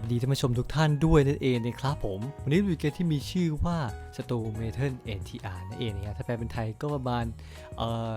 วัสดีท่านผู้ชมทุกท่านด้วยนั่นเองนะครับผม วันนี้ดูเกมที่มีชื่อว่า s t o m e t a l NTR นั่นเองนะครับถ้าแปลเป็นไทยก็ประมาณเอ่อ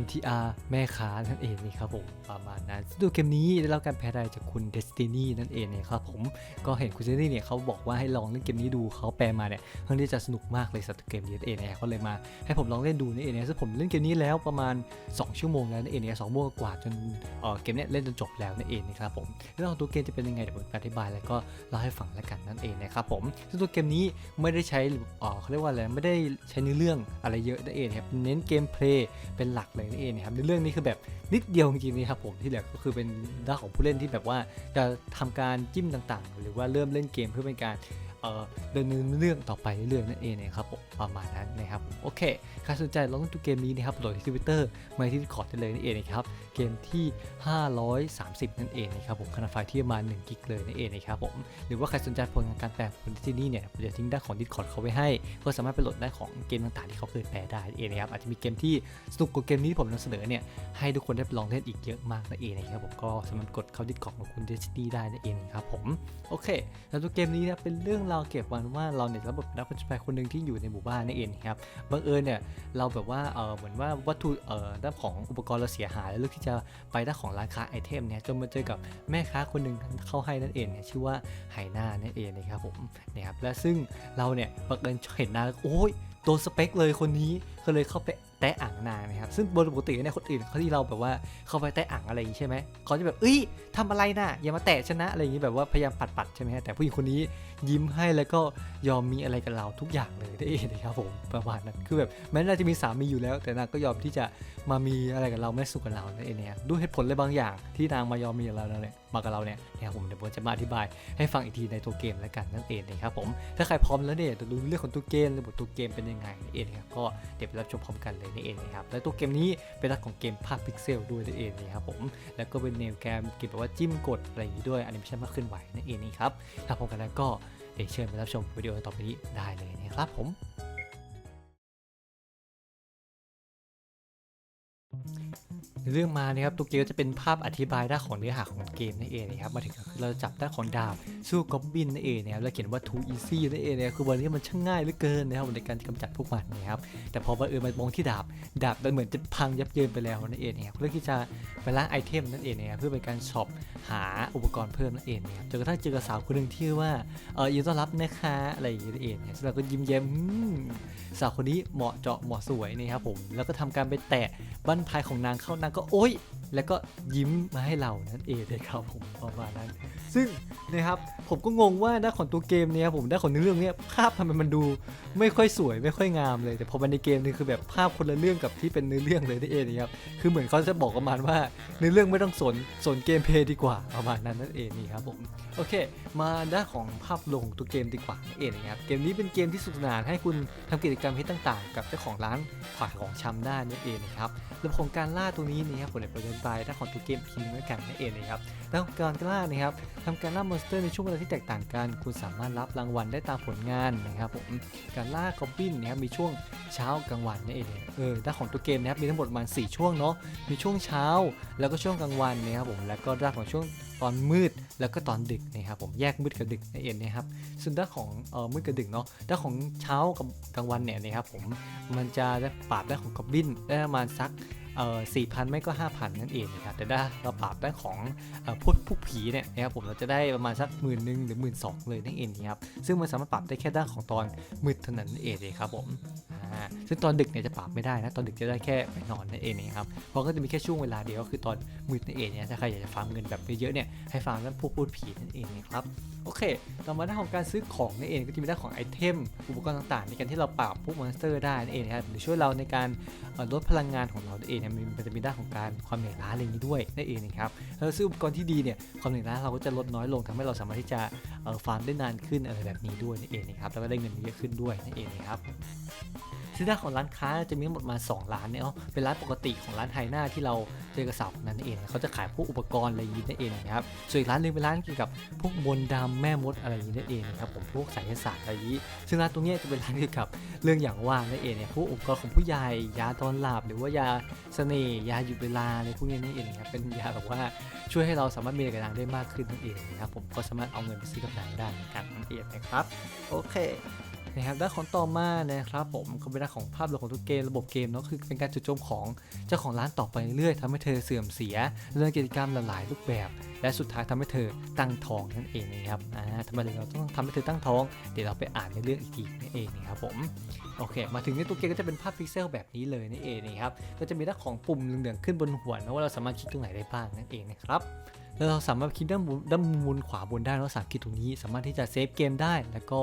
NTR แม่ค้านั่นเองนี่ครับผมประมาณนั้นซึ่งตัวเกมนี้ได้รับการแพ้ได้จากคุณ Destiny นั่นเองนะครับผมก็เห็นคุณ Destiny เนี่ยเขาบอกว่าให้ลองเล่นเกมนี้ดูเขาแปลมาเนี่ยค่อนที่จะสนุกมากเลยสำหรับเกมนี้นั่นเองนะครับเขาเลยมาให้ผมลองเล่นดูนั่นเองนะซึ่งผมเล่นเกมนี้แล้วประมาณ 2 ชั่วโมงแล้วนั่นเองนี่ยสองโมงกว่าจนเออเกมเนี้ยเล่นจนจบแล้วนั่นเองนะครับผมเรื่องของตัวเกมจะเป็นยังไงเดี๋ยวผมอธิบายแล้วก็เล่าให้ฟังแล้วกันนั่นเองนะครับผมซึ่งตัวเกมนี้ไม่ได้ใช้เออเขาเรียกว่าอะไรไม่ได้ใช้เนื้อเรื่องอะไรเยอะนั่นเองครับเน้นเกมเพลย์เป็นหลักเลยนั่นเองนะครับในเรื่องนี้คือแบบนิดเดียวจริงๆนี่ครับผมที่เหลือก็คือเป็นด้านของผู้เล่นที่แบบว่าจะทำการจิ้มต่างๆ หรือว่าเริ่มเล่นเกมเพื่อเป็นการ เอ่อเดินเนเรื่องต่อไปเรื่อยๆนั่นเองนะครับผมประมาณนั้นนะครับโอเคใครสนใจลองเล่นเกมนี้นะครับโหลดที่ทวิตเตอร์มาที่คอร์ดได้เลยนั่นเองนะครับเกมที่ 530 นั่นเองนะครับผมขนาดไฟล์ที่ประมาณ1กิกเลยนั่นเองนะครับผมหรือว่าใครสนใจผลงานการแปลของที่นี่เนี่ยผมจะทิ้งด้านของ Discord เขาไว้ให้ก็สามารถไปโหลดได้ของเกมต่างๆที่เขาเคยแปลได้นั่นเองนะครับอาจจะมีเกมที่สนุกกว่าเกมนี้ที่ผมนำเสนอเนี่ยให้ทุกคนได้ไปลองเล่นอีกเยอะมากนั่นเองนะครับผมก็สามารถกดเข้า Discord ของคุณ Destiny ได้นั่นเองครับผมโอเคแล้วตัวเกมนี้นะเป็นเรื่องเราเก็บวันว่าเราเนี่ยรับบทนักผจญภัยคนหนึ่งที่อยู่ในหมู่บ้านนั่นเองครับบังเอิญเนี่ยเราแบบว่าเออเหมือนว่าวัตถุเอ่อด้านของอุปกรณ์เราเสียหายแล้วเลือกที่จะไปด้านของร้านค้าไอเทมเนี่ยจนมาเจอกับแม่ค้าคนหนึ่งเข้าให้นั่นเองเนี่ยชื่อว่าไหหน้านั่นเองนะครับผมนะครับและซึ่งเราเนี่ยบังเอิญเห็นหน้าโอ้ยตัวสเปคเลยคนนี้ ก็เลยเข้าไปแตะอ่างนางนะครับซึ่งโดยปกติเนี่ยคนอื่นเขาที่เราแบบว่าเข้าไปแตะอ่างอะไรอย่างนี้ใช่ไหมเขาจะแบบเอ้ยทำอะไรน่ะอย่ามาแตะฉันะอะไรอย่างนี้แบบว่าพยายามปัดๆใช่ไหมฮะแต่ผู้หญิงคนนี้ยิ้มให้แล้วก็ยอมมีอะไรกับเราทุกอย่างเลยได้เองนะครับผมประมาณนั้นคือแบบแม้นาจะมีสามีอยู่แล้ว แต่นางก็ยอมที่จะมามีอะไรกับเราไม่สุขกับเรานั่นเองเนี่ยด้วยเหตุผลอะไรบางอย่างที่นางมายอมมีกับเราเนี่ยมากับเราเนี่ยนะครับผมเดี๋ยวผมจะมาอธิบายให้ฟังอีกทีในตัวเกมแล้วกันนั่นเองนะครับผมถ้าใครพร้อมแล้วเนี่ยจะดูเรื่องของตัวเกมระบบตัวเกมเป็นยังไงเองนะครับก็เดี๋ยวรับชมพร้อมกันเลยนี่เองนะครับและตัวเกมนี้เป็นรักของเกมภาพพิกเซลด้วยนั่นเองนะครับผมแล้วก็เป็นแนวเกมเกี่ยวกับว่าจิ้มกดอะไรอย่างนี้ด้วยแอนิเมชันมากขึ้นไหวนั่นเองนี่ครับถ้าพร้อมกันแล้วก็เดี๋ยวเชิญไปรับชมวิดีโอต่อไปนี้ได้เลยนะครับผม เรื่องมานะครับตัวเกมจะเป็นภาพอธิบายด้านของเนื้อหาของเกมนั่นเองนะครับมาถึงก็คือเราจับด้านของดาบสู้กอบบินนั่นเองนะครับแล้วเขียนว่า too easy นั่นเองนะครับคือวันนี้มันช่างง่ายเหลือเกินนะครับในการกำจัดพวกมันนะครับแต่พอบังเอิญมามองที่ดาบดาบมันเหมือนจะพังยับเยินไปแล้วนั่นเองนะครับเพื่อที่จะไปล้างไอเทมนั่นเองนะครับเพื่อเป็นการช็อปหาอุปกรณ์เพิ่มนั่นเองนะครับจนกระทั่งเจอกับสาวคนหนึ่งที่ว่าเออยินดีต้อนรับนะคะอะไรอย่างเงี้ยนั่นเองนะซึ่งเราก็ยิ้มแย้มสาวคนนี้เหมาะเจาะเหมาะสวยนะครับผมแล้วก็ทำการไปแตะบั้นพายของนางเข้านางก็โอ๊ย แล้วก็ยิ้มมาให้เรานั่นเองเลยครับผมประมาณนั้น ซึ่งนะครับผมก็งงว่าด้านของตัวเกมเนี่ยผมด้านของเนื้อเรื่องเนี่ยภาพทำไมมันดูไม่ค่อยสวยไม่ค่อยงามเลย แต่พอมาในเกมนี่คือแบบภาพคนละเรื่องกับที่เป็นเนื้อเรื่องเลยนั่นเองนะครับคือเหมือนเขาจะบอกประมาณว่าเนื้อเรื่องไม่ต้องสนสนเกมเพย์ดีกว่าประมาณนั้นนั่นเองนี่ครับผมโอเค มาด้านของภาพรวมของตัวเกมดีกว่านั่นเองนะครับเกมนี้เป็นเกมที่สนุกสนานให้คุณทำกิจกรรมให้ต่าง ๆ กับเจ้าของร้านขายของชำได้นั่นเองนะครับระบบของการล่าตัวนี้นี่ครับผมได้ประเด็นไปด้านของตัวเกมพิมพ์ด้วกันนั่นเองนะครับด้านของการล่านะครับทำการล่ามอนสเตอร์ในช่วงเวลาที่แตกต่างกัน คุณสามารถรับรางวัลได้ตามผลงานนะครับผมการล่ากอบบินนะครับมีช่วงเช้ากลางวันนั่นเองเออด้านของตัวเกมนะครับมีทั้งหมดประมาณ4ช่วงเนาะมีช่วงเช้า แล้วก็ช่วงกลางวันนะครับผมแล้วก็ด้านของช่วงตอนมืดแล้วก็ตอนดึกนะครับผมแยกมืดกับดึกนั่นเองนะครับส่วนด้านของเออมืดกับดึกเนาะด้านของเช้ากับกลางวันเนี่ยนะครับผมมันจะได้ปราบได้ของกอบบินได้ประมาณสัก สี่พันไม่ก็ห้าพันนั่นเองนะครับแต่ถ้าเราปราบด้านของอ่อพวกพวกผีเนี่ยนะครับผมเราจะได้ประมาณสักหมื่นหนึ่งหรือหมื่นสองเลยนั่นเองนะครับซึ่งมันสามารถปรับได้แค่ด้านของตอนมืดเท่านั้นเองเลยครับผมซึ่งตอนดึกเนี่ยจะปรับไม่ได้นะตอนดึกจะได้แค่ไปนอนนั่นเองนะครับเพราะก็จะมีแค่ช่วงเวลาเดียวก็คือตอนมืดนั่นเองเนี่ยถ้าใครอยากจะฟาร์มเงินแบบเยอะๆเนี่ยให้ฟาร์มด้านพวกพูดผีนั่นเองนะครับโอเค ต่อมาด้านของการซื้อของนั่นเองก็จะมีด้านของไอเทมอุปกรณ์ต่างๆ ในการที่เราปราบพวกมอนสเตอร์ได้นั่นเองนะครับหรือช่วยเราในการลดพลังงานของเรานั่นเองนะมันมันจะมีด้านของการความเหนื่อยล้าอะไรอย่างนี้ด้วยนั่นเองนะครับถ้าเราซื้ออุปกรณ์ที่ดีเนี่ยความเหนื่อยล้าเราก็จะลดน้อยลงทำให้เราสามารถที่จะฟาร์มได้นานขึ้นอะไรแบบนี้ด้วยนั่นเองนะครับแล้วก็ได้เงินเยอะขึ้นด้วยนั่นเองนะครับ ซึ่งด้านของร้านค้าจะมีทั้งหมดมา 2 ร้านเนี่ยเนาะเป็นร้านปกติของร้านไฮหน้าที่เราเจอกระสาวนั้นเองเขาจะขายพวกอุปกรณ์อะไรย่างนี้นั่นเองนะครับส่วนอีกร้านหนึงเป็นร้านเกี่ยวกับพวกมนต์ดำแม่มดอะไรย่างนี้นั่นเองนะครับผมพวกไสยศาสตร์อะไรนี้ซึ่งร้านตรงนี้จะเป็นร้านเกี่ยวกับเรื่องอย่างว่านั่นเองเนี่ยพวกอุปกรณ์ของผู้ใหญ่ยาตอนหลับหรือว่ายาเสน่ห์ยาหยุดเวลาอะไรพวกนี้นั่นเองครับเป็นยาแบบว่าช่วยให้เราสามารถมีอะไรกับนางได้มากขึ้นนั่นเองนะครับผมก็สามารถเอาเงินไปซื้อกับนางได้เหมือนกันนั่นเองนะครับโอเค นะครับด้านของต่อมานะครับผมก็เป็นด้านของภาพรวมของทุกเกมระบบเกมเนาะคือเป็นการจุดโจมของเจ้าของร้านต่อไปเรื่อยๆทำให้เธอเสื่อมเสียเรื่องกิจกรรมหลายรูปแบบ และสุดท้ายทำให้เธอตั้งท้องนั่นเองนะครับอ่าทำไมเราต้องทำให้เธอตั้งท้อง เดี๋ยวเราไปอ่านในเรื่องอีกทีนั่นเองนะครับผมโอเค มาถึงในตัวเกมก็จะเป็นภาพพิกเซลแบบนี้เลยนั่นเองนะครับก็จะมีด้านของปุ่มเหลืองๆขึ้นบนหัวนะว่าเราสามารถคลิกตรงไหนได้บ้างนั่นเองนะครับแล้วเราสามารถคลิกด้านบนด้านบนขวาบนได้เราสามารถคลิกตรงนี้ สามารถที่จะเซฟเกมได้ แล้วก็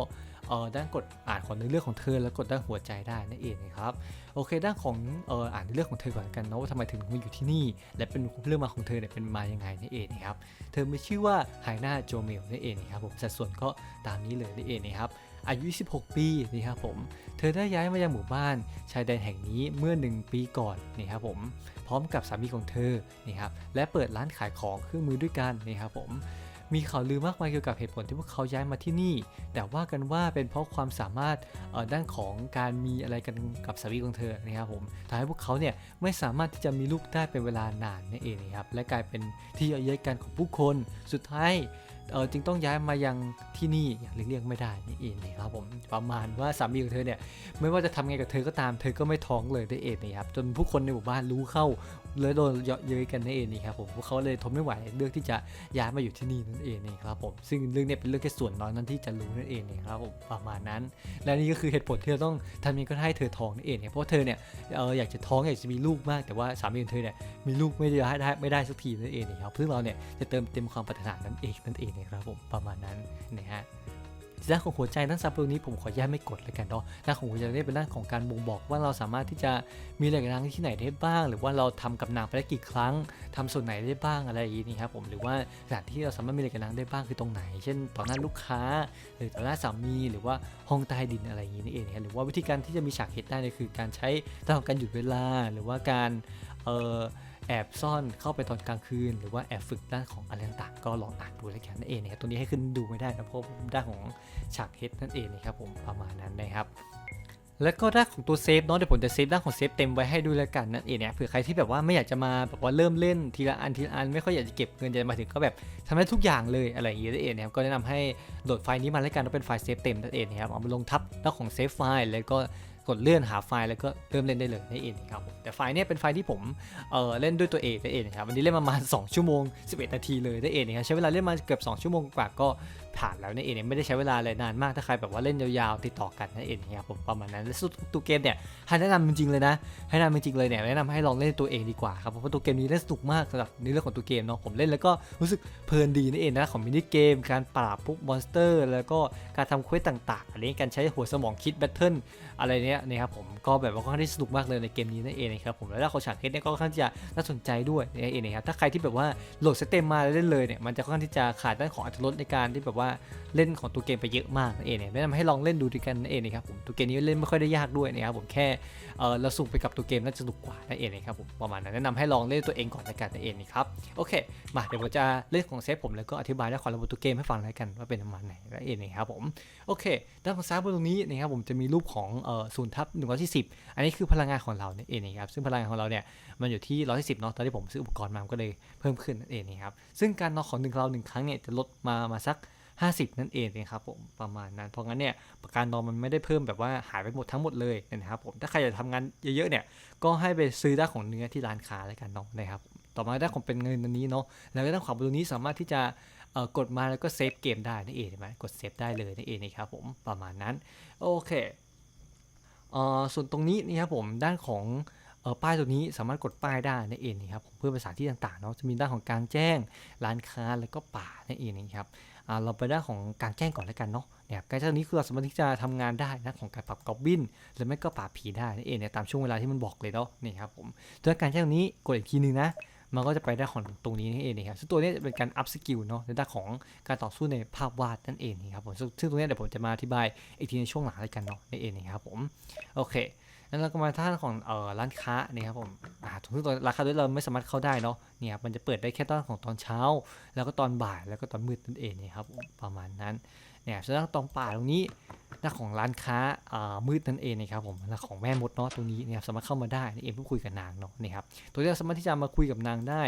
เอ่อด้านกดอ่านของเนื้อเรื่องของเธอ แล้วกดด้านหัวใจได้นั่นเองนะครับโอเค ด้านของเอ่ออ่านเนื้อเรื่องของเธอก่อนกันนะว่าทำไมถึงมาอยู่ที่นี่ และเป็นเรื่องมาของเธอเนี่ยเป็นมายังไงนั่นเองนะครับเธอมีชื่อว่าไฮนาโจเมลนั่นเองนะครับผมสัดส่วนก็ตามนี้เลยนั่นเองนะครับอายุ 16 ปีนี่ครับผม เธอได้ย้ายมายังหมู่บ้านชายแดนแห่งนี้เมื่อ 1 ปีก่อนนี่ครับผม พร้อมกับสามีของเธอนี่ครับ และเปิดร้านขายของเครื่องมือด้วยกันนี่ครับผม มีข่าวลือมากมายเกี่ยวกับเหตุผลที่พวกเขาย้ายมาที่นี่ แต่ว่ากันว่าเป็นเพราะความสามารถด้านของการมีอะไรกันกับสามีของเธอนะครับผมทำให้พวกเขาเนี่ยไม่สามารถที่จะมีลูกได้เป็นเวลานานนั่นเองนะครับและกลายเป็นที่เย้ยเย้ยกันของผู้คนสุดท้ายเออจึงต้องย้ายมายังที่นี่อย่างเลี่ยงไม่ได้นี่เองนะครับผมประมาณว่าสามีของเธอเนี่ยไม่ว่าจะทำไงกับเธอก็ตามเธอก็ไม่ท้องเลยได้เองนะครับจนผู้คนในหมู่บ้านรู้เข้า เลยโดนเยาะเย้ยกันนั่นเองนี่ครับผมพวกเขาเลยทนไม่ไหวเลือกที่จะย้ายมาอยู่ที่นี่นั่นเองนี่ครับผมซึ่งเรื่องนี้เป็นเรื่องแค่ส่วนน้อยนั้นที่จะรู้นั่นเองนี่ครับผมประมาณนั้น และนี่ก็คือเหตุผลที่เราต้องทำยังก็ให้เธอท้องนั่นเองเนี่ยเพราะเธอเนี่ยเอออยากจะท้องอยากจะมีลูกมาก แต่ว่าสามีของเธอเนี่ยมีลูกไม่ได้ได้ไม่ได้สักทีนั่นเองนะครับซึ่งเราเนี่ยจะเติมเต็มความปรารถนานั้นเองนั่นเองนะครับผมประมาณนั้นนะฮะ ด้านของหัวใจด้านซับตรงนี้ผมขอแยกไม่กดเลยกันเนาะด้านของหัวใจนี่เป็นด้านของการบ่งบอกว่าเราสามารถที่จะมีแหล่งนางที่ไหนได้บ้าง หรือว่าเราทำกับนางไปได้กี่ครั้งทำส่วนไหนได้บ้างอะไรอย่างนี้ครับผมหรือว่าสถานที่เราสามารถมีแหล่งนางได้บ้างคือตรงไหน เช่นต่อหน้าลูกค้า หรือต่อหน้าสามีหรือว่าห้องใต้ดินอะไรอย่างนี้นี่เองครับหรือว่าวิธีการที่จะมีฉากเฮดได้เนี่ยคือการใช้ด้านของการหยุดเวลาหรือว่าการเอ่อ แอบซ่อนเข้าไปตอนกลางคืน หรือว่าแอบฝึกด้านของอะไรต่างๆก็ลองอ่านดูแล้วกันนั่นเองนะครับตัวนี้ให้ขึ้นดูไม่ได้นะเพราะด้านของฉากเฮดนั่นเองนะครับผมประมาณนั้นนะครับแล้วก็ด้านของตัวเซฟเนาะเดี๋ยวผมจะเซฟด้านของเซฟเต็มไว้ให้ดูแล้วกันนั่นเองเนี่ยเผื่อใครที่แบบว่าไม่อยากจะมาแบบว่าเริ่มเล่นทีละอันทีละอันไม่ค่อยอยากจะเก็บเงินจะมาถึงก็แบบทำได้ทุกอย่างเลยอะไรอย่างเงี้ยนั่นเองนะครับก็แนะนำให้โหลดไฟล์นี้มาแล้วกันว่าเป็นไฟล์เซฟเต็มนั่นเองนะครับเอามาลงทับด้านของเซฟไฟล์แล้วก็ กดเลื่อนหาไฟล์แล้วก็เริ่มเล่นได้เลยนั่นเองครับแต่ไฟล์นี้เป็นไฟล์ที่ผมเออเล่นด้วยตัวเองนั่นเองนะครับวันนี้เล่นประมาณ 2 ชั่วโมง 11 นาทีเลยนั่นเองนะครับใช้เวลาเล่นมาเกือบ 2 ชั่วโมงกว่าก็ผ่านแล้วนั่นเองเนี่ยไม่ได้ใช้เวลาเลยนานมากถ้าใครแบบว่าเล่นยาวๆติดต่อกันนั่นเองนะครับผมประมาณนั้นและสุดตัวเกมเนี่ยให้แนะนำจริงๆเลยนะ ให้แนะนำจริงๆเลยเนี่ยแนะนำให้ลองเล่นตัวเองดีกว่าครับเพราะตัวเกมนี้เล่นสนุกมากสำหรับในเรื่องของตัวเกมเนาะผมเล่นแล้วก็รู้สึกเพลินดีนั่นเองนะของมินิเกมการปราบพวกมอนสเตอร์ แล้วก็การทำเควสต่างๆ อันนี้การใช้หัวสมองคิดแบทเทิลอะไรเนี้ยนะครับผมก็แบบว่าค่อนข้างที่สนุกมากเลยในเกมนี้นั่นเองนะครับผมแล้วเของฉากเควสเนี่ยก็ค่อนข้างที่จะน่าสนใจด้วยนั่นเองนะครับถ้าใครที่แบบว่าโหลดเซตเต็มมาแล้วเล่นเลยเนี่ยมันจะค่อนข้างที่จะขาดด้านของอรรถรสในการที่แบบว่าเล่นของตัวเกมไปเยอะมากนั่นเองเนี่ยแนะนำให้ลองเล่นดูด้วยกันนั่นเองนะครับผมตัวเกมนี้เล่นไม่ค่อยได้ยากด้วยนะครับผมแค่เออเราสุ่มไปกับตัวเกมน่าจะสนุกกว่านั่นเองนะครับผมประมาณนั้นแนะนำให้ลองเล่นตัวเองก่อนในการนั่นเองนะครับโอเค มาเดี๋ยวผมจะเล่นของเซฟผมแล้วก็อธิบายด้านขอระบบตัวเกมให้ฟังแล้วกันว่าเป็นประมาณไหนนั่นเองนะครับผมโอเค ด้านของซ้ายบนตรงนี้นะครับผมจะมีรูปของเอ่อศูนย์ทับหนึ่งร้อยสิบอันนี้คือพลังงานของเราเนั่นเองนะครับ ซึ่งพลังงานของเราเนี่ยมันอยู่ที่ร้อยสิบเนาะ ตอนที่ผมซื้ออุปกรณ์มามันก็เลยเพิ่มขึ้นนั่นเองนะครับ ซึ่งการนอนของหนึ่งเราหนึ่งครั้งเนี่ยจะลดมามาสัก 50 นั่นเองนะครับผม ประมาณนั้น เพราะงั้นเนี่ยกันนอนมันไม่ได้เพิ่มแบบว่าหายไปหมดทั้งหมดเลยนะครับผม ถ้าใครอยากทำงานเยอะๆเนี่ย ก็ให้ไปซื้อด้านของเนื้อที่ร้านค้าแล้วกันเนาะนะครับ ต่อมาด้านของเป็นเงินอันนี้เนาะ แล้วก็ด้านของตัวนี้สามารถที่จะกดมาแล้วก็เซฟเกมได้นั่นเองเห็นไหมกดเซฟได้เลยนั่นเองนะครับผมประมาณนั้น โอเค ส่วนตรงนี้นี่ครับผมด้านของป้ายตัวนี้สามารถกดป้ายได้นั่นเองนะครับเพื่อไปสถานที่ต่างๆเนาะจะมีด้านของกางแจ้งร้านค้าแล้วก็ป่านั่นเองนะครับเราไปด้านของการแจ้งก่อนแล้วกันเนาะเนี่ยการแจ้งนี้คือเราสามารถที่จะทำงานได้นะของการปรับกอบบินหรือไม่ก็ปราบผีได้นั่นเองเนี่ยตามช่วงเวลาที่มันบอกเลยเนาะนี่ครับผมตัวการแจ้งนี้กดอีกทีนึงนะ มันก็จะไปได้ของตรงนี้นี่เองนะครับซึ่งตัวนี้จะเป็นการอัพสกิลเนาะในด้านของการต่อสู้ในภาพวาดนั่นเองนะครับผมซึ่งตรงนี้เดี๋ยวผมจะมาอธิบายอีกทีในช่วงหลังแล้วกันเนาะนี่เองนะครับผมโอเคแล้วเราก็มาท่านของเอ่อร้านค้านี่ครับผมอ่าซึ่งตอนราคาด้วยเราไม่สามารถเข้าได้เนาะเนี่ยครับมันจะเปิดได้แค่ตอนของตอนเช้า แล้วก็ตอนบ่ายแล้วก็ตอนมืดนั่นเองนี่ยครับผมประมาณนั้น เนี่ยส่วนด้านตรงป่าตรงนี้หน้าของร้านค้าามืดนั่นเองนะครับผมหน้าของแม่มดเนาะตรงนี้เนี่ยสามารถเข้ามาได้เองเพื่อคุยกับนางเนาะนี่ครับตัวนี้สามารถที่จะมาคุยกับนางได้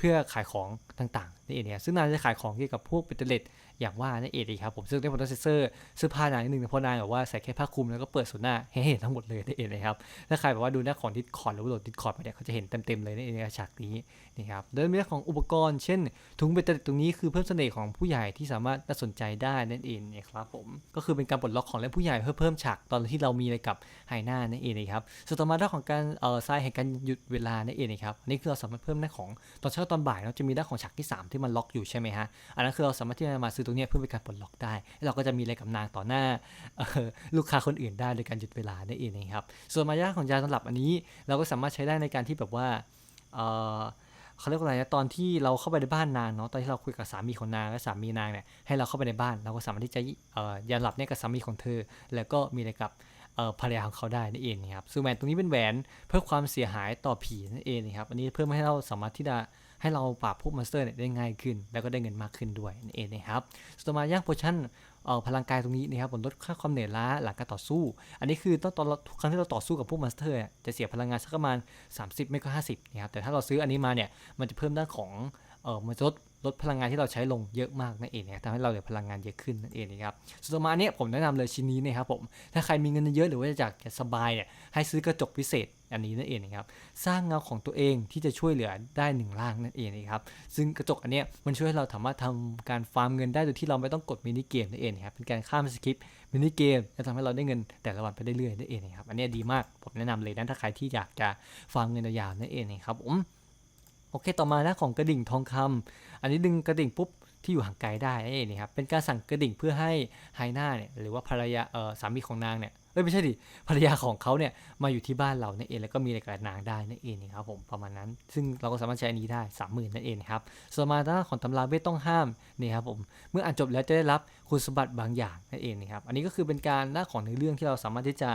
พื่อขายของต่างๆนี่เองเนี่ยซึ่งนางจะขายของเกี่ยวกับพวกเบตเตอร์เลตอย่างว่านั่นเองครับผมซึ่งในโปรเซสเซอร์เสื้อผ้านางนิดนึงนะเพราะนางแบบว่าใส่แค่ผ้าคลุมแล้วก็เปิดส่วนหน้าให้เห็นทั้งหมดเลยนั่นเองนะครับถ้าใครแบบว่าดูหน้าของดิสคอร์ดหรือว่าโหลดดิสคอร์ดมาเนี่ยเขาจะเห็นเต็มๆเลยในในฉากนี้นี่ครับโดยมีเรื่องของอุปกรณ์เช่น ถุงเบตเตอร์ตรงนี้คือเพิ่มเสน่ห์ของผู้ใหญ่ที่สามารถน่าสนใจได้นั่นเองนะครับผมก็คือเป็นการปลดล็อกของเล่นผู้ใหญ่เพื่อเพิ่มฉากตอนที่เรามีอะไรกับไฮหน้านั่นเองนะครับส่วนต่อมาด้านของการเอ่อทรายแห่งการหยุดเวลานั่นเองนะครับอันนี้คือเราสามารถเพิ่มได้ของตอนเช้าตอนบ่ายเนาะจะมีด้านของฉากที่สามที่มันล็อกอยู่ใช่ไหมฮะ อันนั้นคือเราสามารถที่จะมาซื้อตรงนี้เพื่อเป็นการปลดล็อกได้ เราก็จะมีอะไรกับนางต่อหน้าลูกค้าคนอื่นได้โดยการหยุดเวลานั่นเองนะครับ ส่วนมายาของยาสำหรับอันนี้ เราก็สามารถใช้ได้ในการที่แบบว่าเขาเรียกว่าอะไรนะตอนที่เราเข้าไปในบ้านนางเนาะตอนที่เราคุยกับสามีของนางและสามีนางเนี่ยให้เราเข้าไปในบ้านเราก็สามารถที่จะยาหลับเนี่ยกับสามีของเธอ แล้วก็มีอะไรกับภรรยาของเขาได้นั่นเองนะครับซึ่งแหวนตรงนี้เป็นแหวนเพื่อความเสียหายต่อผีนั่นเองนะครับอันนี้เพื่อให้เราสามารถที่จะ ให้เราปราบพวกมอนสเตอร์เนี่ยได้ง่ายขึ้น แล้วก็ได้เงินมากขึ้นด้วยนั่นเองนะครับสต่อมาย่างโพชั่นออพลังกายตรงนี้นะครับผมลดค่าความเหนื่อยล้าหลังการต่อสู้ อันนี้คือตองตอนทุกครั้งที่เราต่อสู้กับพวกมอนสเตอร์จะเสียพลังงานสักประมาณ 30 ไม่ก็ 50 นะครับ แต่ถ้าเราซื้ออันนี้มาเนี่ย มันจะเพิ่มด้านของเออมันจะลด ลดพลังงานที่เราใช้ลงเยอะมากนั่นเองนะครับทำให้เราเหลือพลังงานเยอะขึ้นนั่นเองนะครับส่วนต่อมาเนี่ยผมแนะนำเลยชิ้นนี้นะครับผมถ้าใครมีเงินเยอะหรือว่าอยากจะสบายเนี่ยให้ซื้อกระจกพิเศษอันนี้นั่นเองนะครับสร้างเงาของตัวเองที่จะช่วยเหลือได้หนึ่งร่างนั่นเองนะครับซึ่งกระจกอันเนี้ยมันช่วยให้เราสามารถทำการฟาร์มเงินได้โดยที่เราไม่ต้องกดมินิเกมนั่นเองนะครับเป็นการข้ามสคริปต์มินิเกมจะทำให้เราได้เงินแต่ละวันไปเรื่อยๆนั่นเองนะครับอันนี้ดีมากผมแนะนำเลยนะถ้าใครที่อยากจะฟาร์มเงินยาวๆนั่นเองนะครับผม โอเคต่อมาหน้าของกระดิ่งทองคำอันนี้ดึงกระดิ่งปุ๊บที่อยู่ห่างไกลได้นั่นะครับเป็นการสั่งกระดิ่งเพื่อให้ไฮน่าเนี่ยหรือว่าภรรยาเออสามีของนางเนี่ยเอ้ยไม่ใช่ดิภรรยาของเขาเนี่ยมาอยู่ที่บ้านเรานั่นเองแล้วก็มีอะไรกับนางได้นั่นเองนะครับผมประมาณนั้น ซึ่งเราก็สามารถใช้อันนี้ได้สามหมื่นนั่นเองนะครับส่วนมาด้านของตำราเวทต้องห้ามนี่ครับผมเมื่ออ่านจบแล้วจะได้รับคุณสมบัติบางอย่างนั่นเองนะครับอันนี้ก็คือเป็นการหน้าของในเรื่องที่เราสามารถที่จะ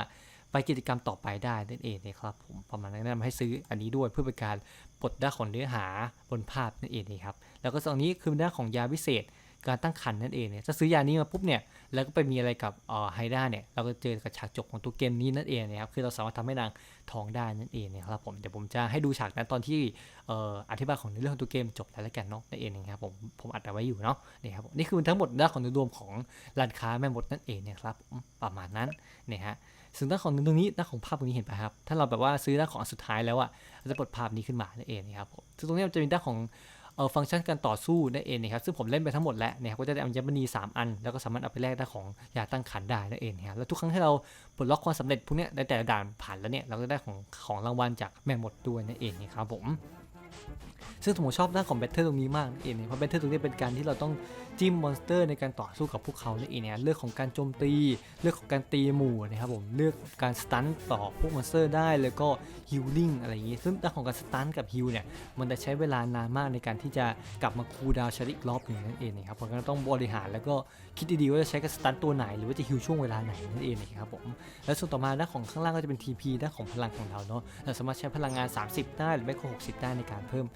ไปกิจกรรมต่อไปได้นั่นเองนะครับผมประมาณนั้นแนะนำให้ซื้ออันนี้ด้วยเพื่อเป็นการ ปลดด้านของเนื้อหาบนภาพนั่นเองนะครับแล้วก็ตรงนี้คือด้านของยาวิเศษการตั้งครรภ์นั่นเองเนี่ยจะซื้อยานี้มาปุ๊บเนี่ยแล้วก็ไปมีอะไรกับอ่อไฮด้าเนี่ยเราก็เจอกับฉากจบของตัวเกมนี้นั่นเองนะครับคือเราสามารถทำให้นาง ท้องได้นั่นเองนะครับผมเดี๋ยวผมจะให้ดูฉากนั้นตอนที่ออธิบายของในเรื่องตัวเกมจบแล้วแล้วกันเนาะนั่นเองนะครับผมผมอัดเอาไว้อยู่เนาะนี่ครับผมนี่คือทั้งหมดด้านของรวมของร้านค้าแม่มดนั่นเองนะครับผมประมาณนั้นเนี่ยฮะซึ่งด้านของตรงนี้ด้านของภาพตรงนี้เห็นไหมครับถ้าเราแบบว่าซื้อด้านของสุดท้ายแล้วอะจะปลดภาพนี้ขึ้นมานั่นเองนะครับซึ่งตรงนี้มันจะมีด้านของ ฟังก์ชันการต่อสู้นั่นเองนะครับซึ่งผมเล่นไปทั้งหมดแล้วนะครับก็จะได้อัญมณี 3 อัน แล้วก็สามารถเอาไปแลกได้ของยาตั้งขันได้นั่นเองนะครับแล้วทุกครั้งที่เราปลดล็อกความสำเร็จพวกเนี้ยในแต่ละด่านผ่านแล้วเนี่ยเราก็ได้ของของรางวัลจากแม่หมดด้วยนั่นเองนะครับผม ซึ่งผมชอบด้านของแบทเทิลตรงนี้มากนั่นเองเพราะแบทเทิลตรงนี้เป็นการที่เราต้องจิ้มมอนสเตอร์ในการต่อสู้กับพวกเขานั่นเองเนี่ยเรื่องของการโจมตี เรื่องของการตีหมู่นะครับผมเลือกการสตันต่อพวกมอนสเตอร์ได้แล้วก็ฮิลลิ่งอะไรอย่างงี้ ซึ่งด้านของการสตันกับฮิลเนี่ยมันจะใช้เวลานานมากในการที่จะกลับมาคูลดาวช้อีกรอบหนึ่งนั่นเองนะครับผมก็ต้องบริหารแล้วก็คิดดีๆว่าจะใช้กับสตันตัวไหน หรือว่าจะฮิลช่วงเวลาไหนนั่นเองนะครับผมแล้วส่วนต่อมาด้านของข้างล่างก็จะเป็น TP ด้านของพลังของเราเนาะเราสามารถใช้พลังงาน 30 ได้หรือไม่ก็60 ได้ในการเพิ่ม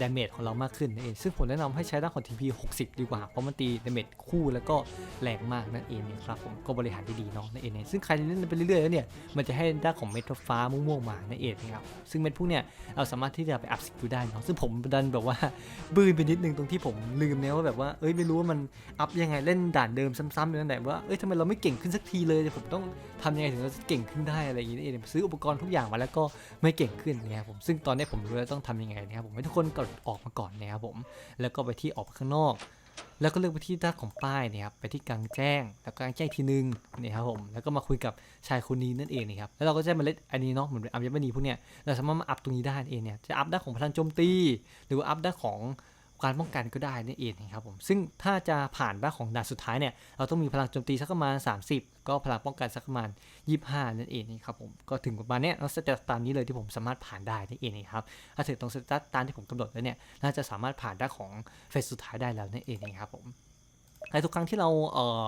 ดาเมจของเรามากขึ้นนั่นเองซึ่งผมแนะนำให้ใช้ด้านของ TP 60 ดีกว่า เพราะมันตีดาเมจคู่แล้วก็แรงมากนั่นเองนะครับผมก็บริหารดีๆเนาะนั่นเองซึ่งใครเล่นไปเรื่อยๆแล้วเนี่ยมันจะให้ด้านของเม็ดฟ้าม่วงๆมานั่นเองนะครับซึ่งเม็ดพวกเนี้ยเราสามารถที่จะไปอัพสกิลได้เนาะซึ่งผมดันแบบว่าบื้นไปนิดนึงตรงที่ผมลืมเนี่ยว่าแบบว่าเอ้ยไม่รู้ว่ามันอัพยังไงเล่นด่านเดิมซ้ำๆอยู่นั่นแหละว่าเอ้ยทำไมเราไม่เก่งขึ้นสักทีเลยผมต้องทำยังไงถึงเราจะเก่งขึ้นได้อะไรอย่างงี้นั่นเองซื้ออุปกรณ์ทุกอย่างมาแล้วก็ไม่เก่งขึ้นนะครับผมซึ่งตอนนี้ผมรู้แล้วต้องทำยังไงนะครับผมให้ทุกคนกดออกมาก่อนนะครับผม แล้วก็ไปที่ออกข้างนอก แล้วก็เลือกไปที่ด้านของป้ายนะครับ ไปที่กลางแจ้ง แล้วก็กลางแจ้งทีนึงนี่ครับผม แล้วก็มาคุยกับชายคนนี้นั่นเองนะครับ แล้วเราก็จะมาเล็ดอันนี้เนาะ เหมือนอัญมณีพวกเนี้ย เราสามารถมาอัพตรงนี้ได้เองเนี่ย จะอัพด้านของพลังโจมตี หรือว่าอัพด้านของ การป้องกันก็ได้นั่นเองครับผมซึ่งถ้าจะผ่านด้าของด่านสุดท้ายเนี่ยเราต้องมีพลังโจมตีสักประมาณ 30 ก็พลังป้องกันสักประมาณ 25 นั่นเองนะครับผมก็ถึงประมาณเนี้ยเราจะตัดตามนี้เลยที่ผมสามารถผ่านได้นั่นเองครับถ้าถึงตรงสเตตัสตามที่ผมกำหนดแล้วเนี่ยน่าจะสามารถผ่านด้าของเฟสสุดท้ายได้แล้วนั่นเองครับผมในทุกครั้งที่เราเอ่อ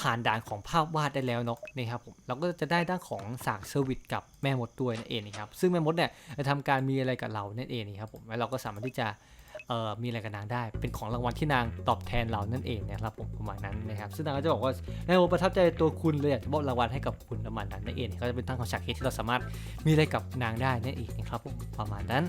ผ่านด่านของภาพวาดได้แล้วเนาะนะครับผมเราก็จะได้ด้านของสากเซอร์วิสกับแม่มดด้วยนั่นเองนะครับซึ่งแม่มดเนี่ยจะทำการมีอะไรกับเรานั่นเองนะครับผมแล้วเราก็สามารถที่จะ เอ่อมีอะไรกับนางได้ เป็นของรางวัลที่นางตอบแทนเรานั่นเองนะครับผมประมาณนั้นนะครับซึ่งนางก็จะบอกว่าแม่มดประทับใจตัวคุณเลยอยากจะมอบรางวัลให้กับคุณประมาณนั้นนั่นเองก็จะเป็นตั้งของฉากเคสที่เราสามารถมีอะไรกับนางได้นั่นเองนะครับผมประมาณนั้น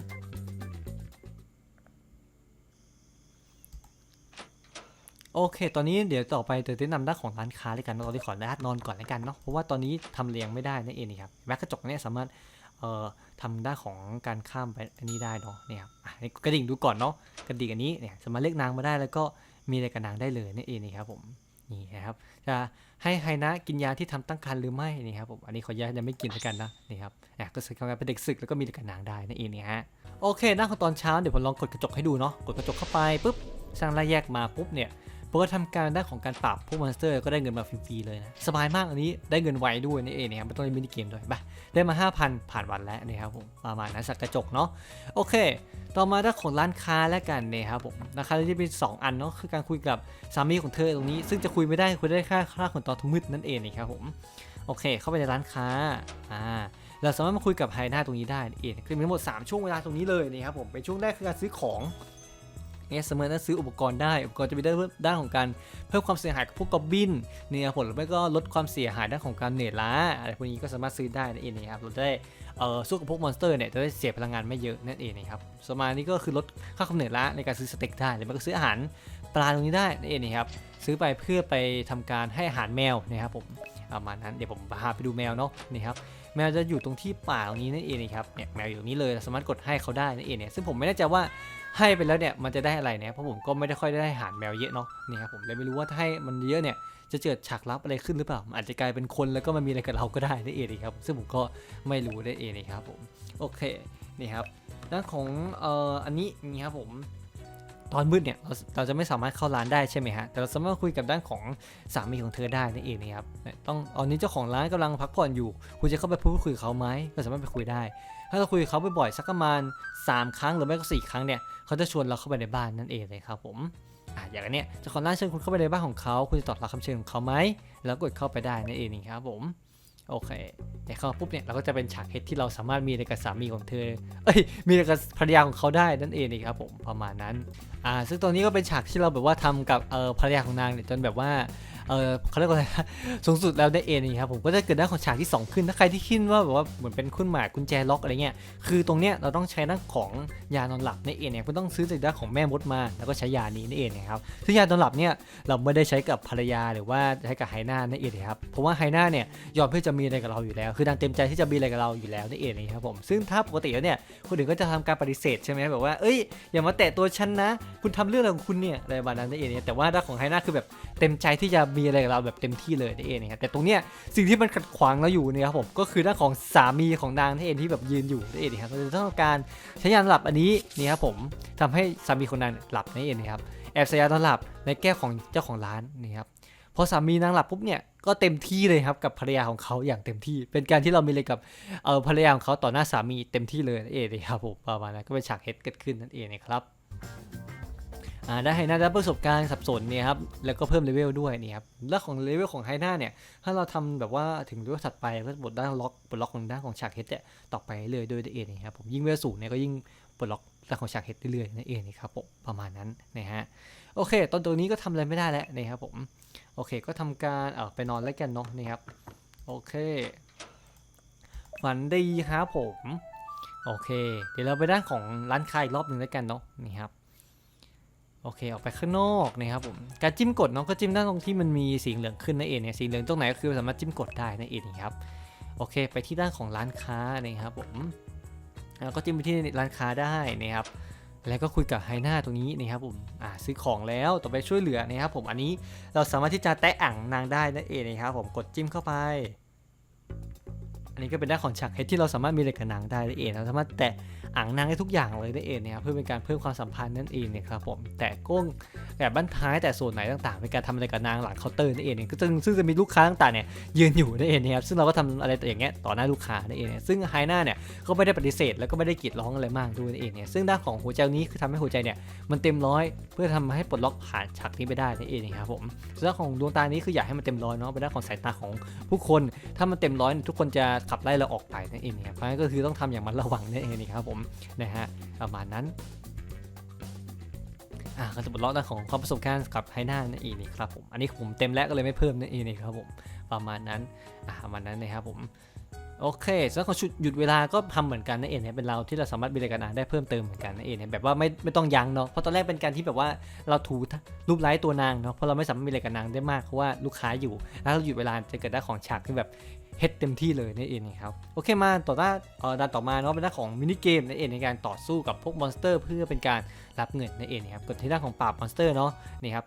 โอเค ตอนนี้เดี๋ยวต่อไปจะแนะนำด้านของร้านค้าเลยกันเนอะตอนนี้ขออนุญาตนอนก่อนแล้วกันเนาะ เพราะว่าตอนนี้ทำเรียงไม่ได้นั่นเองนะครับแม้กระจกเนี่ยสามารถ ทำด้านของการข้ามไปอันนี้ได้เนาะเนี่ยครับอะนี่กระดิ่งดูก่อนเนาะกระดิ่งอันนี้เนี่ยสามารถเรียกนางมาได้แล้วก็มีอะไรกับนางได้เลยนั่นเองนะครับผมนี่นะครับจะให้ไฮนะกินยาที่ทำตั้งครรภ์หรือไม่นี่ครับผมอันนี้ขออนุญาตยังไม่กินแล้วกันนะนี่ครับอะก็ศึกทำงานเป็นเด็กศึกแล้วก็มีอะไรกับนางได้นั่นเองนี่ฮะโอเคหน้าของตอนเช้าเดี๋ยวผมลองกดกระจกให้ดูเนาะกดกระจกเข้าไปปุ๊บสร้างรายแยกมาปุ๊บเนี่ย ผมก็ทำการด้านของการปราบพวกมอนสเตอร์ก็ได้เงินมาฟรีๆเลยนะสบายมากอันนี้ได้เงินไวด้วยนี่เองนะครับไม่ต้องเล่นมินิเกมด้วยไปได้มา 5,000 ผ่านวันแล้วนะครับผมประมาณนั้นสักกระจกเนาะโอเค ต่อมาด้านของร้านค้าแล้วกันนะครับผมราคาที่เป็นสองอันเนาะคือการคุยกับสามีของเธอตรงนี้ ซึ่งจะคุยไม่ได้คุยได้แค่ค่าขนตอนทุ่มืดนั่นเองนะครับผมโอเค เข้าไปในร้านค้าอ่าเราสามารถมาคุยกับไฮหน้าตรงนี้ได้นั่เองคือมีทั้งหมด 3 ช่วงเวลาตรงนี้เลยนะครับผมเป็นช่วงแรกคือการซื้อของ เนี่ยเสมอนั้นซื้ออุปกรณ์ได้ อุปกรณ์จะมีด้านด้านของการเพิ่มความเสียหายกับพวกกอบบินเนี่ยผลหรือไม่ก็ลดความเสียหายด้านของการเหนื่อยล้าอะไรพวกนี้ก็สามารถซื้อได้นั่นเองนะครับเราจะได้เอ่อสู้กับพวกมอนสเตอร์เนี่ยจะได้เสียพลังงานไม่เยอะนั่นเองนะครับสมานี้ก็คือลดค่าความเหนื่อยล้าในการซื้อสเต็กได้หรือไม่ก็ซื้ออาหารปลาตรงนี้ได้นั่นเองนะครับซื้อไปเพื่อไปทำการให้อาหารแมวนะครับผมประมาณนั้นเดี๋ยวผมพาไปดูแมวเนาะนี่ครับแมวจะอยู่ตรงที่ป่าตรงนี้นั่นเองนะครับเนี่ยแมวอยู่ตรงนี้เลยสามารถกดให้เขาได้นั่นเองเนี่ยซึ่งผมไม่แน่ใจว่า ให้ไปแล้วเนี่ยมันจะได้อะไรเนี่ยเพราะผมก็ไม่ได้ค่อยได้หารแมวเยอะเนาะนี่ครับผมเลยไม่รู้ว่าถ้าให้มันเยอะเนี่ยจะเกิดฉากลับอะไรขึ้นหรือเปล่า อาจจะกลายเป็นคนแล้วก็มามีอะไรกับเราก็ได้นั่นเองนะครับ ซึ่งผมก็ไม่รู้ได้เองนะครับผม โอเค นี่ครับ ด้านของเอ่ออันนี้นี่ครับผม ตอนมืดเนี่ยเราเราจะไม่สามารถเข้าร้านได้ใช่ไหมฮะ แต่เราสามารถคุยกับด้านของสามีของเธอได้นั่นเองนะครับ ต้องตอนนี้เจ้าของร้านกำลังพักผ่อนอยู่ คุณจะเข้าไปพูดคุยกับเขาไหมก็สามารถไปคุยได้ ถ้าเราคุยกับเขาบ่อยๆสักประมาณ 3 ครั้งหรือไม่ก็สี่ครั้งเนี่ยเขาจะชวนเราเข้าไปในบ้านนั่นเองเลยครับผมอะอย่างอันเนี้ยเจ้าของร้านเชิญคุณเข้าไปในบ้านของเขา คุณจะตอบรับคำเชิญของเขาไหมแล้วกดเข้าไปได้นั่นเองครับผม โอเค แต่เข้าปุ๊บเนี่ยเราก็จะเป็นฉากเฮดที่เราสามารถมีในกับสามีของเธอ เอ้ย มีในกับภรรยาของเขาได้นั่นเองครับผมประมาณนั้น อ่า ซึ่งตรงนี้ก็เป็นฉากที่เราแบบว่าทำกับเออภรรยาของนางเนี่ยจนแบบว่า เออเขาเรียกว่าอะไรนะสูงสุดแล้วได้เอนี่ครับผมก็จะเกิดด้านของฉากที่ 2 ขึ้นถ้าใครที่คิดว่าแบบว่าเหมือนเป็นคุณหมายกุญแจล็อกอะไรเงี้ยคือตรงเนี้ยเราต้องใช้ด้านของยานอนหลับในเอเนี่ยคุณต้องซื้อจากด้านของแม่มดมา แล้วก็ใช้ยานี้ในเองนะครับซึ่งยานอนหลับเนี่ยเราไม่ได้ใช้กับภรรยาหรือว่าใช้กับไฮน่านั่นเองนะครับเพราะว่าไฮน่าเนี่ยยอมที่อจะมีอะไรกับเราอยู่แล้ว คือนางเต็มใจที่จะมีอะไรกับเราอยู่แล้วนั่นเองนะครับผมซึ่งถ้าปกติแล้วเนี่ยคนอื่นก็จะทำการปฏิเสธใช่ไหมแบบว่าเอ้ยอย่ามาแตะตัวฉันนะ คุณทำเรื่องอะไรของคุณเนี่ยอะไรประมาณนั้นนั่นเอเนี่ยแต่ว่าด้านของไฮน่าคือแบบเต็มใจที่จะมีอะไรกับเราแบบเต็มที่เลยนั่นเองนะครับแต่ตรงเนี้ยสิ่งที่มันขัดขวางเราอยู่นี่ครับผมก็คือด้านของสามีของนางนั่นเองที่แบบยืนอยู่นั่นเองนะครับเราจะต้องการใช้ยานหลับอันนี้นี่ครับผมทำให้สามีของนางเนี่ยหลับนั่นเองนะครับแอบใส่ยานอนหลับในแก้วของเจ้าของร้านนี่ครับพอสามีนางหลับปุ๊บเนี่ยก็เต็มที่เลยครับกับภรรยาของเขาอย่างเต็มที่ เป็นการที่เรามีอะไรกับเออภรรยาของเขาต่อหน้าสามีเต็มที่เลยนั่นเองนะครับผมประมาณนั้นก็เป็นฉากเฮดเกิดขึ้นนั่นเองนะครับ ได้ไฮน่าได้ประสบการณ์สับสนเนี่ยครับแล้วก็เพิ่มเลเวลด้วยนี่ครับแล้วของเลเวลของไฮน่าเนี่ยถ้าเราทำแบบว่าถึงเลเวลถัดไปก็บทด้านล็อกปลดล็อกของด้านของฉากเฮดเนี่ยต่อไปเรื่อยๆด้วยเองนะครับผมยิ่งเลเวลสูงเนี่ยก็ยิ่งปลดล็อกด้านของฉากเฮดเรื่อยๆนั่นเองนะครับผมประมาณนั้นนะฮะโอเค ตอนตรงนี้ก็ทำอะไรไม่ได้แล้วนะครับผมโอเคก็ทำการเออไปนอนแล้วกันเนาะนี่ครับโอเคฝันดีครับผมโอเค เดี๋ยวเราไปด้านของร้านค้าอีกรอบหนึ่งแล้วกันเนาะนี่ครับ โอเค ออกไปข้างนอกนะครับผม การจิ้มกดเนาะก็จิ้มด้านตรงที่มันมีสีเหลืองขึ้นนั่นเองเนี่ย สีเหลืองตรงไหนก็คือสามารถจิ้มกดได้นั่นเองครับ โอเค ไปที่ด้านของร้านค้านะครับผมแล้วก็จิ้มไปที่ร้านค้าได้นะครับ แล้วก็คุยกับไฮน่าตรงนี้นะครับผม อ่าซื้อของแล้วต่อไปช่วยเหลือนะครับผม อันนี้เราสามารถที่จะแตะอ่างนางได้นั่นเองนะครับผม กดจิ้มเข้าไป อันนี้ก็เป็นด้านของฉากเฮดที่เราสามารถมีอะไรกับนางได้นั่นเองเราสามารถแตะอ่างนางได้ทุกอย่างเลยนั่นเองนะครับเพื่อเป็นการเพิ่มความสัมพันธ์นั่นเองนะครับผมแต่ก้งแบบบ้านท้ายแต่ส่วนไหนต่างๆเป็นการทำอะไรกับนางหลังเคาน์เตอร์นั่นเองเนี่ยก็ซึ่งซึ่งจะมีลูกค้าต่างๆเนี่ยยืนอยู่นั่นเองนะครับซึ่งเราก็ทำอะไรอย่างเงี้ยต่อหน้าลูกค้านั่นเองเนี่ยซึ่งไฮน่าเนี่ยก็ไม่ได้ปฏิเสธแล้วก็ไม่ได้กรีดร้องอะไรมากด้วยนั่นเองเนี่ยซึ่งด้านของหัวใจนี้คือทำให้หัวใจเนี่ยมันเต็มร้อยเพื่อทำให้ปลดล็อกผ่านฉากนี้ไปได้นั่นเองนะครับผมส่วนด้านของดวงตานี้คืออยากให้มันเต็มร้อยเนาะเป็นด้านของสายตาของผู้คน ถ้ามันเต็มร้อยทุกคนจะขับไล่เราออกไปนั่นเองนะครับเพราะฉะนั้นก็คือต้องทำอย่างมันระวังนั่นเองนะครับผมนะฮะประมาณนั้นอ่าก็จะปลดล็อกด้านของความประสบการณ์กับไฮน่านั่นเองนี่ครับผมอันนี้ผมเต็มแล้วก็เลยไม่เพิ่มนั่นเองนะครับผมประมาณนั้นอ่าประมาณนั้นนะครับผมโอเคส่วนของชุดหยุดเวลาก็ทำเหมือนกันนั่นเองเนี่เป็นเราที่เราสามารถบริการอ่านได้เพิ่มเติมเหมือนกันนั่นเองนี่แบบว่าไม่ไม่ต้องยั้งเนาะเพราะตอนแรกเป็นการที่แบบว่าเราถูรูปไล้ตัวนางเนาะเพราะเราไม่สามารถบริการนางได้มากเพราะว่าลูกค้าอยู่ แล้วเราหยุดเวลาจะเกิดได้ของฉากที่แบบ เฮ็ดเต็มที่เลยนั่นเองนครับโอเคมาต่อหน้าเอ่อด้านต่อมาเนาะเป็นด้านของมินิเกมนั่นเองในการต่อสู้กับพวกมอนสเตอร์ เพื่อเป็นการรับเงินนั่นเองนครับกดที่ด้านของปราบมอนสเตอร์เนาะนี่ครับ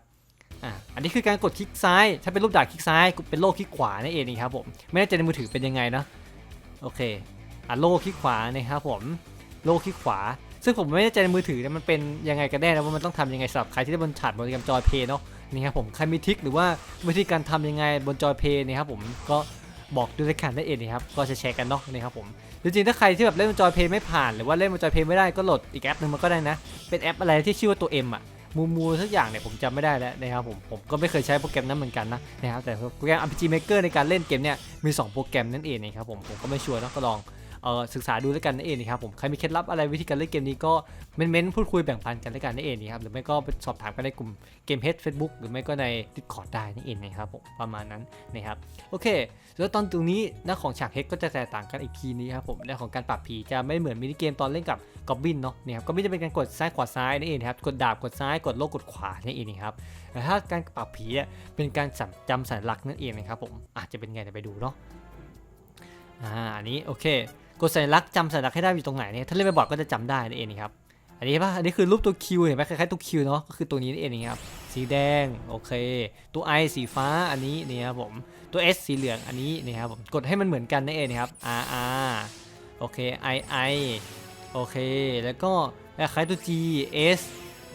อ่าอันนี้คือการกดคลิกซ้าย ถ้าเป็นรูปดาบคลิกซ้ายเป็นโล่คลิกขวานั่นเองนครับผมไม่แน่ใจในมือถือเป็นยังไงนะโอเคอะโล่คลิกขวานะครับผมโล่คลิกขวา ซึ่งผมไม่แน่ใจในมือถือเนี่ยมันเป็นยังไงกันแน่นะว่ามันต้องทำยังไงสำหรับใครที่ได้บนฉาดบนกรจอยเพย์เนาะนี่ครับผมใครมีทิคหรือว่าวิธีการทำยังไงบนจอยเพย์นะครับผมก็ บอกด้วยในการได้เองนะครับก็จะแชร์กันเนาะนะครับผมจริงๆถ้าใครที่แบบเล่นบนจอยเพย์ไม่ผ่านหรือว่าเล่นบนจอยเพย์ไม่ได้ก็โหลดอีกแอปหนึ่งมันก็ได้นะ เป็นแอปอะไรที่ชื่อว่าตัว M อะมูมูสักอย่างเนี่ยผมจำไม่ได้แล้วนะครับผมผมก็ไม่เคยใช้โปรแกรมนั้นเหมือนกันนะนะครับแต่โปรแกรม RPG Maker ในการเล่นเกมเนี่ยมี 2 โปรแกรมนั่นเองนะครับผมผมก็ไม่ชัวร์นะก็ลอง ศึกษาดูแล้วกันนั่นเองนะครับผมใครมีเคล็ดลับอะไรวิธีการเล่นเกมนี้ก็เม้นๆพูดคุยแบ่งปันกันแล้วกันนั่นเองนะครับหรือไม่ก็ไปสอบถามกันในกลุ่มเกมเฮดเฟซบุ๊กหรือไม่ก็ใน Discord ได้นั่นเองนะครับผมประมาณนั้นนะครับโอเค แล้วตอนตรงนี้หน้าของฉากเฮกก็จะแตกต่างกันอีกทีนี้ครับผมหน้าของการปรับผีจะไม่เหมือนมินิเกมตอนเล่นกับกอบบินเนาะนี่ครับกอบบินจะเป็นการกดซ้ายขวาซ้ายนั่นเองครับกดดาบกดซ้ายกดโลกกดขวานั่นเองนะครับแต่ถ้าการปรับผีเป็นการจำจำสัญลักษณ์นั่นเองนะครับผมอาจจะเป็นไงเดี๋ยวไปดูเนาะอ่าอันนี้โอเค กดสัญลักษณ์จำสัญลักษณ์ให้ได้อยู่ตรงไหนเนี่ยถ้าเล่นบ่อยๆก็จะจำได้นั่นเองนะครับอันนี้ป่ะอันนี้คือรูปตัวคิวเห็นไหมคล้ายๆตัวคิวเนาะก็คือตัวนี้นั่นเองนะครับสีแดงโอเค ตัว I สีฟ้าอันนี้นี่ครับผมตัว S สีเหลืองอันนี้นะครับผมกดให้มันเหมือนกันนั่นเองนะครับ R R โอเค I I โอเค แล้วก็คล้ายๆตัว G S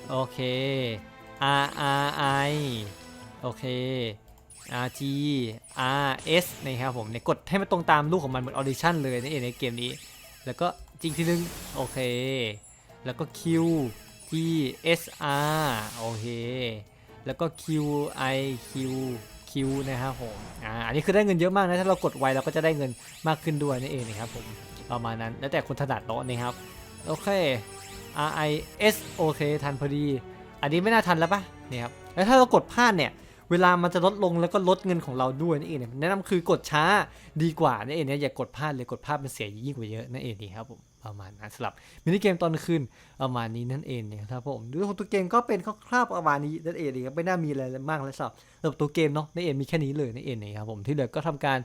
โอเค R R I โอเค R G R S นะครับผมเนี่ยกดให้มันตรงตามรูปของมันเหมือนออดิชั่นเลยนั่นเองในเกมนี้ แล้วก็จริงทีนึง โอเค แล้วก็ Q T S R โอเค แล้วก็ Q I Q Q นะครับผมอ่าอันนี้คือได้เงินเยอะมากนะ ถ้าเรากดไวเราก็จะได้เงินมากขึ้นด้วยนั่นเองนะครับผมประมาณนั้นแล้วแต่คนถนัดเนาะนะครับ โอเค R I S โอเค ทันพอดี อันนี้ไม่น่าทันแล้วปะนี่ครับแล้วถ้าเรากดพลาดเนี่ย เวลามันจะลดลงแล้วก็ลดเงินของเราด้วยนั่นเองเนี่ยแนะนำคือกดช้าดีกว่านั่นเองเนี่ยอย่ากดพลาดเลยกดพลาดมันเสียยิ่งกว่าเยอะนั่นเองดีครับผมประมาณนั้นสำหรับมินิเกมตอนคืนประมาณนี้นั่นเองนี่ครับผมด้วยของตัวเกมก็เป็นคร่าวๆประมาณนี้นั่นเองดีครับไม่น่ามีอะไรมากแล้วสำหรับสำหรับตัวเกมเนาะนั่นเองมีแค่นี้เลยนั่นเองนะครับผมที่เหลือก็ทำการ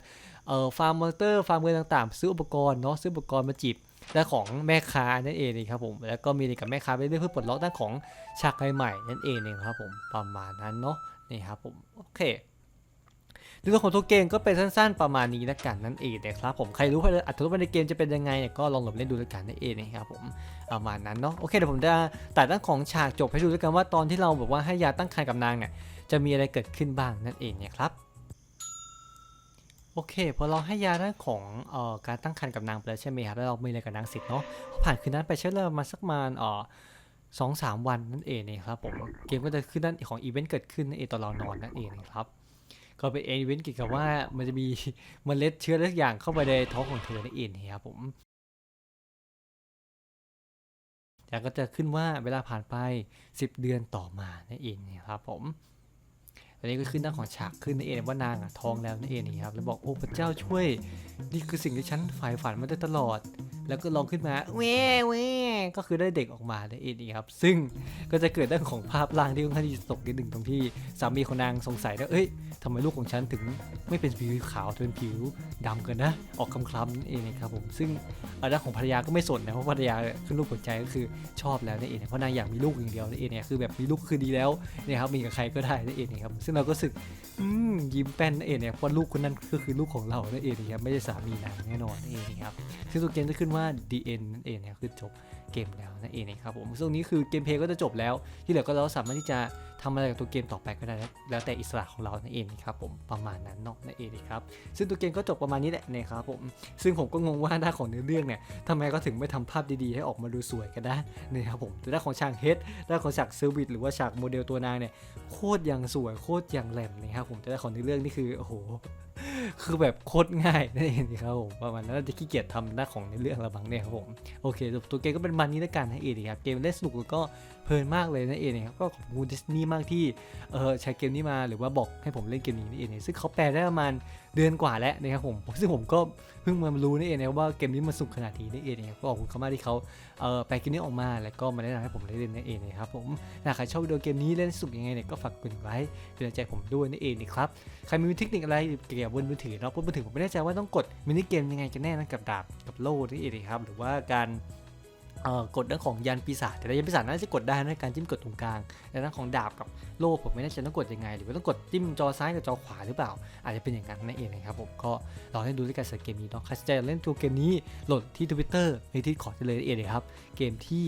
เอ่อฟาร์มมอนเตอร์ฟาร์มเงินต่างๆ ซื้ออุปกรณ์เนาะซื้ออุปกรณ์มาจีบด้านของแม่ค้านั่นเองนะครับผมแล้วก็มีกับแม่ค้าไปเรื่อยเพื่อปลดล็อกด้านของฉากใหม่ๆนั่นเองนะครับผมประมาณนั้นเนาะ นี่ครับผมโอเคเรื่องของตัวเกมก็เป็นสั้นๆประมาณนี้แล้วกันนั่นเองนะครับผมใครรู้ว่าอัตราในเกมจะเป็นยังไงเนี่ยก็ลองหลบเล่นดูแล้วกันนั่นเองนะครับผมประมาณนั้นเนาะโอเคเดี๋ยวผมจะตัดด้านของฉากจบให้ดูแล้วกันว่าตอนที่เราแบบว่าให้ยาตั้งครรภ์กับนางเนี่ยจะมีอะไรเกิดขึ้นบ้างนั่นเองเนี่ยครับโอเคพอเราให้ยาด้านของเอ่อการตั้งครรภ์กับนางไปแล้วใช่ไหมครับแล้วเรามีอะไรกับนางเสร็จเนาะพอผ่านคืนนั้นไปใช้เวลามาสักประมาณเอ่อ สองสามวันนั่นเองนะครับผมเกมก็จะขึ้นด้านของอีเวนต์เกิดขึ้นนั่นเองตอนเรานอนนั่นเองนะครับก็เป็นอีเวนต์เกี่ยวกับว่ามันจะมีเมล็ดเชื้ออะไรสักอย่างเข้าไปในท้องของเธอนั่นเองนะครับผมแล้วก็จะขึ้นว่าเวลาผ่านไป 10 เดือนต่อมานั่นเองนะครับผม อันนี้ก็ขึ้นหน้าของฉากขึ้นนั่นเองว่านางอะท้องแล้วนั่นเองนะครับแล้วบอกโอ้พระเจ้าช่วย นี่คือสิ่งที่ฉันฝ่ายฝันมาโดยตลอด แล้วก็ลองขึ้นมาเว้เว้ก็คือได้เด็กออกมานั่นเองครับซึ่งก็จะเกิดเรื่องของภาพร่างที่ค่อนข้างที่จะตกนิดหนึ่งตรงที่สามีของนางสงสัยว่าเอ้ยทำไมลูกของฉันถึงไม่เป็นผิวขาวเป็นผิวดำกันนะ ออกคล้ำๆนั่นเองนะครับผมซึ่งเอาด้านของภรรยาก็ไม่สนนะเพราะภรรยาขึ้นรูปหัวใจก็คือชอบแล้วนั่นเองเพราะนางอยากมีลูกอย่างเดียวนั่นเองเนี่ยคือแบบมีลูกคือดีแล้วนะครับมีกับใครก็ได้นั่นเองนะครับซซึ่งเราก็รู้สึกยิ้มแป้นนั่นเองเนี่ยเพราะลูกคนนั้นก็คือลูกของเรานั่นเองนะครับไม่ใช่สามีนางแน่นอนนั่นเองนะครับซึ่งตัวเกมจะขึ้นว่า The End นั่นเองนะครับคือจบเกมแล้วนั่นเองนะครับผมซึ่งนี้คือเกมเพลย์ก็จะจบแล้ว ที่เหลือก็เราสามารถที่จะทำอะไรกับตัวเกมต่อไปก็ได้ แล้วแต่อิสระของเรานั่นเองนะครับผมประมาณนั้นเนาะนั่นเองนะครับซึ่งตัวเกมก็จบประมาณนี้แหละนะครับผมซึ่งผมก็งงว่าด้านของเนื้อเรื่องเนี่ยทำไมก็ถึงไม่ทำภาพดีๆ ให้ออกมาดูสวยกันได้นะครับผมแต่ด้านของฉากเฮดด้านของฉากเซอร์วิสหรือว่าฉากโมเดลตัวนางเนี่ยโคตรยังสวยโคตรยังแหลมนะครับผมแต่ด้านของเนื้อเรื่องนี่คือโอ้โห คือแบบโคตรง่ายนั่นเองนะครับผมประมาณนั้นเราจะขี้เกียจทำหน้าของในเรื่องละบังเนี่ยครับผมโอเคตัวเกมก็เป็นมันนี้แล้วกันนะเองครับเกมเล่นสนุกแล้วก็เพลินมากเลยนั่นเองนะครับก็ขอบคุณดิสนีย์มากที่เออใช้เกมนี้มาหรือว่าบอกให้ผมเล่นเกมนี้นั่นเองซึ่งเขาแปลได้ประมาณ เดือนกว่าแล้วนะครับผมซึ่งผมก็เพิ่งมารู้นี่เองนะว่าเกมนี้มันสุกขนาดนี้นั่เองนะครับก็ขอบคุณเขามากที่เขาเออแปลเกมนี้ออกมา แล้วก็มาแนะนำให้ผมได้เล่นนั่นเองนะครับผมถ้าใครชอบวิดีโอเกมนี้เล่นสุกยังไงเนี่ยก็ฝากกดไลค์เป็นกำลังใจผมด้วยนั่นเองนะครับใครมีเทคนิคอะไรเกี่ยวกับบนมือถือเนาะบนมือถือผมไม่แน่ใจว่าต้องกดมินิเกมยังไงกันแน่นะกับดาบกับโล่นี่เองนะครับหรือว่าการ กดเรื่องของยันปีศาจแต่ยันปีศาจน่าจะกดได้นะการจิ้มกดตรงกลางแต่เรื่องของดาบกับโล่ผมไม่แน่ใจต้องกดยังไง หรือว่าต้องกดจิ้มจอซ้ายกับจอขวาหรือเปล่า อาจจะเป็นอย่างนั้นนั่นเองนะครับผมก็ลองให้ดูด้วยกันสำหรับเกมนี้เนาะใครสนใจเล่นตัวเกมนี้โหลดที่ Twitter ในที่ขอได้เลยนั่นเองครับเกมที่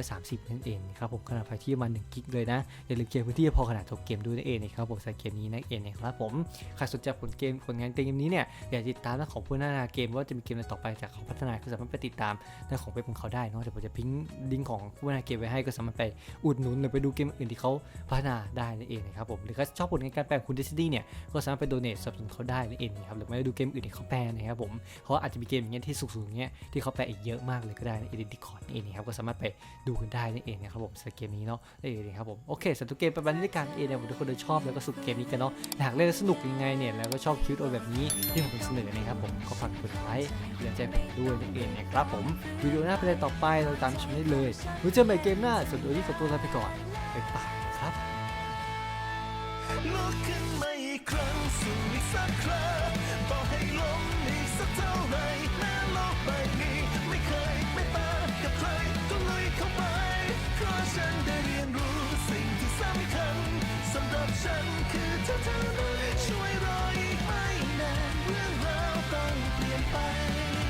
530 นั่นเองครับผมขนาดไฟที่ประมาณ1กิกเลยนะอย่าลืมเกมพื้นที่พอขนาดจบเกมด้วยนั่นเองนะครับผมสำหรับเกมนี้นั่นเองนะครับผมใครสนใจผลเกมผลงานเกมนี้เนี่ยอยากติดตามเรื่องของผู้พัฒนาเกมว่าจะมีเกมอะไรต่อไปจากเขาพัฒนาก็สามารถไปติดตามเรื่องของเว็บของเขาได้เนาะเดี๋ยวผมจะพิงค์ลิงก์ของผู้พัฒนาเกมไว้ให้ก็สามารถไปอุดหนุนหรือไปดูเกมอื่นที่เขาพัฒนาได้นั่นเองนะครับผมหรือก็ชอบผลงานการแปลของคุณดิสนีย์เนี่ยก็สามารถไปโดเนทสนับสนุนเขาได้นั่นเองนะครับหรือไม่ได้ดูเกมอื่นที่เขาแปลนะครับผมเขาะอาจจะมีเกมอย่างเงี้ยที่สูงๆเงี้ยที่เขาแปลอีกเยอะมากเลยก็ได้ในเอดิคอร์ดเองนะครับก็สามารถไปดูกันได้นั่นเองนะครับผมสำหรับเกมนี้เนาะนั่นเองครับผมโอเคสำหรับเกมประมาณนี้ด้วยกันเองเนี่ยผมทุกคนจะชอบแล้วก็สุดเกมนี้กันเนาะหากเล่นสนุกยังไงเนี่ยแล้วก็ชอบคิวโอแบบนี้ที่ผมนเสนอนะครับผมก็ฝากกดไลค์และใจผมด้วยนั่นเองนะครับผมวิดีโอหน้าเป็นอะไรต่อไปเราตามชมได้เลยไว้เจอกันใหม่เกมหน้าส่วนตัวนี้ขอตัวลาไปก่อนบ๊ายบายครับลุกขึ้นมาอีกครั้งสู้อีกสักครั้งต่อให้ล้มอีกสักเท่าไหร turn